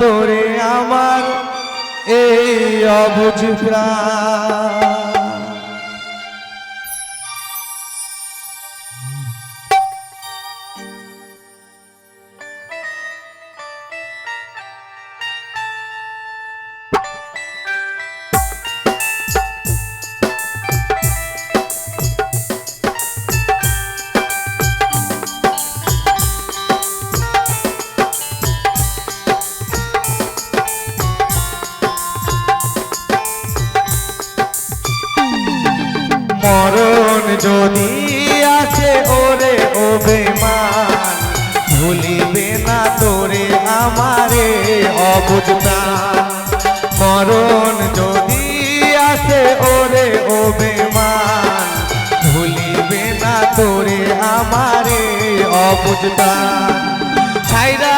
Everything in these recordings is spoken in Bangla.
তোরে আমার এই অবুঝ প্রাণ। মরণ যদি আছে ওরে ও ভুলিবে না তোরে আমারে প্রাণ মরণ যদি আছে ওরে ও ভুলিবে না তোরে আমারে প্রাণ ছাইরা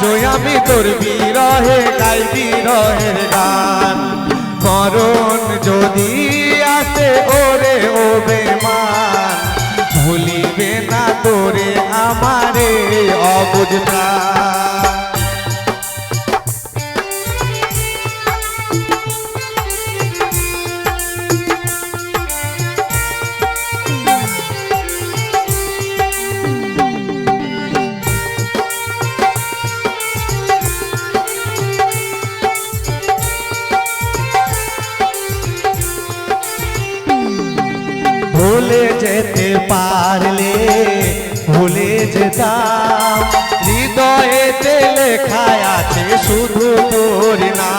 আজও আমি তোর বিরহে গাই বিরহের গান। করণ যদি আসে ওরে ও বেমান ভুলিবে না তোরে আমারে প্রাণ। ভুলে যেতে পারলে, ভুলে যেতাম। হৃদয়েতে লেখায় আছে, শুধু তোর না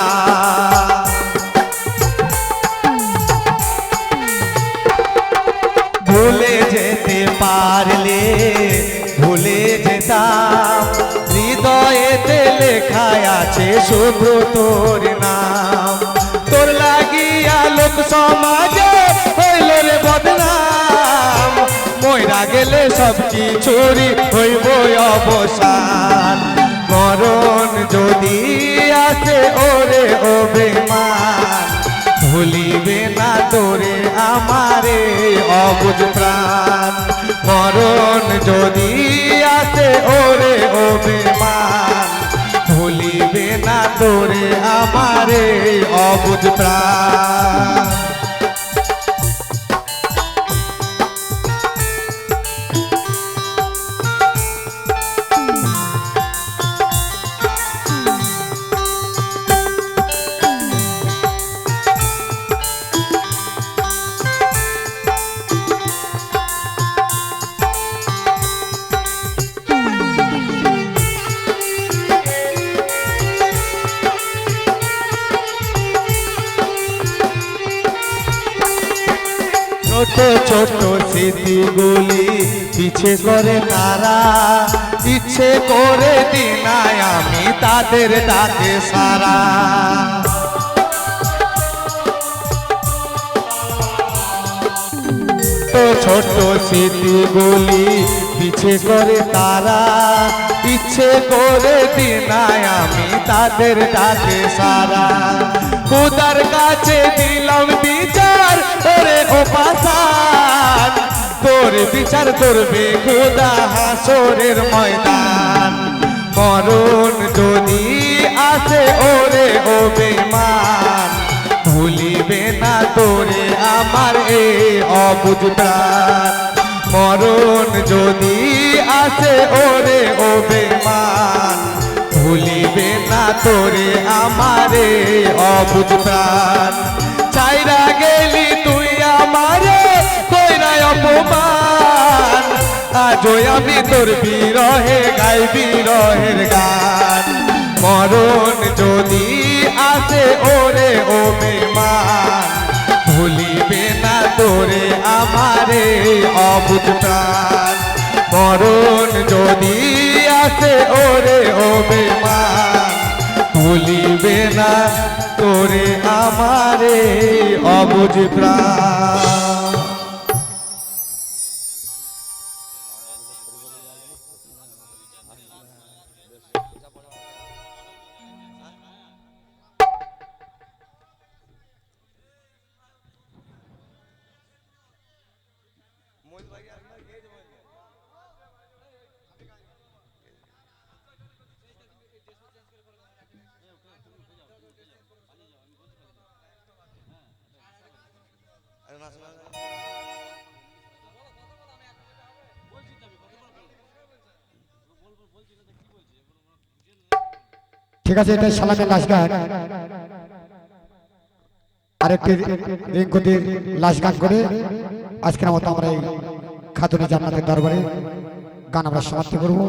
ভুলে যেতে পারলে, ভুলে যেতাম। হৃদয়েতে লেখায় আছে, শুধু তোর নাম। তোর লাগিয়া লোক সমাজে ময়রা গেলে সব কিছুরই হইব অবসান। মরণ যদি আসে, ওরে ও ভুলিবে না তোরে আমারে অবুঝ প্রাণ। মরণ যদি আসে, ওরে ও বেমান ভুলিবে না তোরে আমারে অবুঝ প্রাণ। ছোট ছোট স্মৃতিগুলি পিছে করে তারা, ইচ্ছে করে দিনায় আমি তাদের ডাকে সারা। ছোট স্মৃতিগুলি পিছে করে তারা, ইচ্ছে করে দিনায় আমি তাদের ডাকে সারা। খুদার কাছে দিলাম বিচার তোর বিচার করবে খুদা হাসরের ময়দান। মরণ যদি আসে, ওরে ও বেমান ভুলিবে না তোরে আমার অবুঝ প্রাণ মরণ যদি আসে, ওরে ও বেমান ভুলিবে না তোরে আমারে অবুঝ আজও আমি তোর বিরহে গাই বিরহের গান। মরণ যদি আসে ওরে ও মেমান ভুলিবে না তোরে আমারে অবুঝ প্রাণ। মরণ যদি আসে ওরে ও বেমান ভুলিবে না তোরে আমারে অবুঝ প্রাণ। Gracias. ঠিক আছে এটা সালামের লাশ গান। আরেকটি রিঙ্কুদির লাশ গান করে আজকের মতো আমরা এই খাতুনি জান্নাতের দরবারে গান আমরা সমাপ্ত করব।